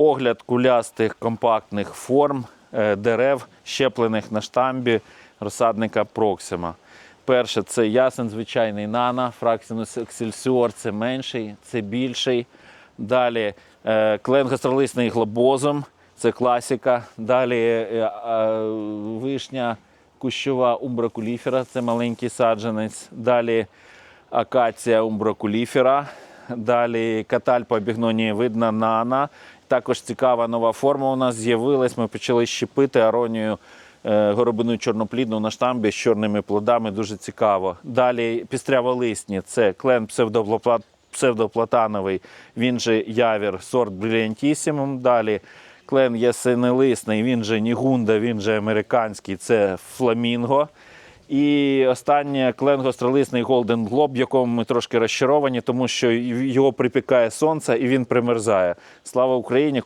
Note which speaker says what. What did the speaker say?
Speaker 1: Огляд кулястих компактних форм е, дерев, щеплених на штамбі розсадника Проксима. Перше це ясен звичайний нана, фраксінус ексельсіор це менший, це більший. Далі е, клен гастролисний глобозом, це класика. Далі е, вишня кущова умбракуліфера, це маленький саджанець. Далі акація умбракуліфера. Далі катальпа бігнонії видна нана. Також цікава нова форма у нас з'явилась. Ми почали щепити аронію е, горобину чорноплідну на штамбі з чорними плодами. Дуже цікаво. Далі пістряволисні це клен псевдоплат- псевдоплатановий, він же явір, сорт бриліантісімум. Далі клен ясенелисний, він же нігунда, він же американський, це фламінго. І останнє кленгостролисний Голден Глоб, в якому ми трошки розчаровані, тому що його припікає сонце і він примерзає. Слава Україні!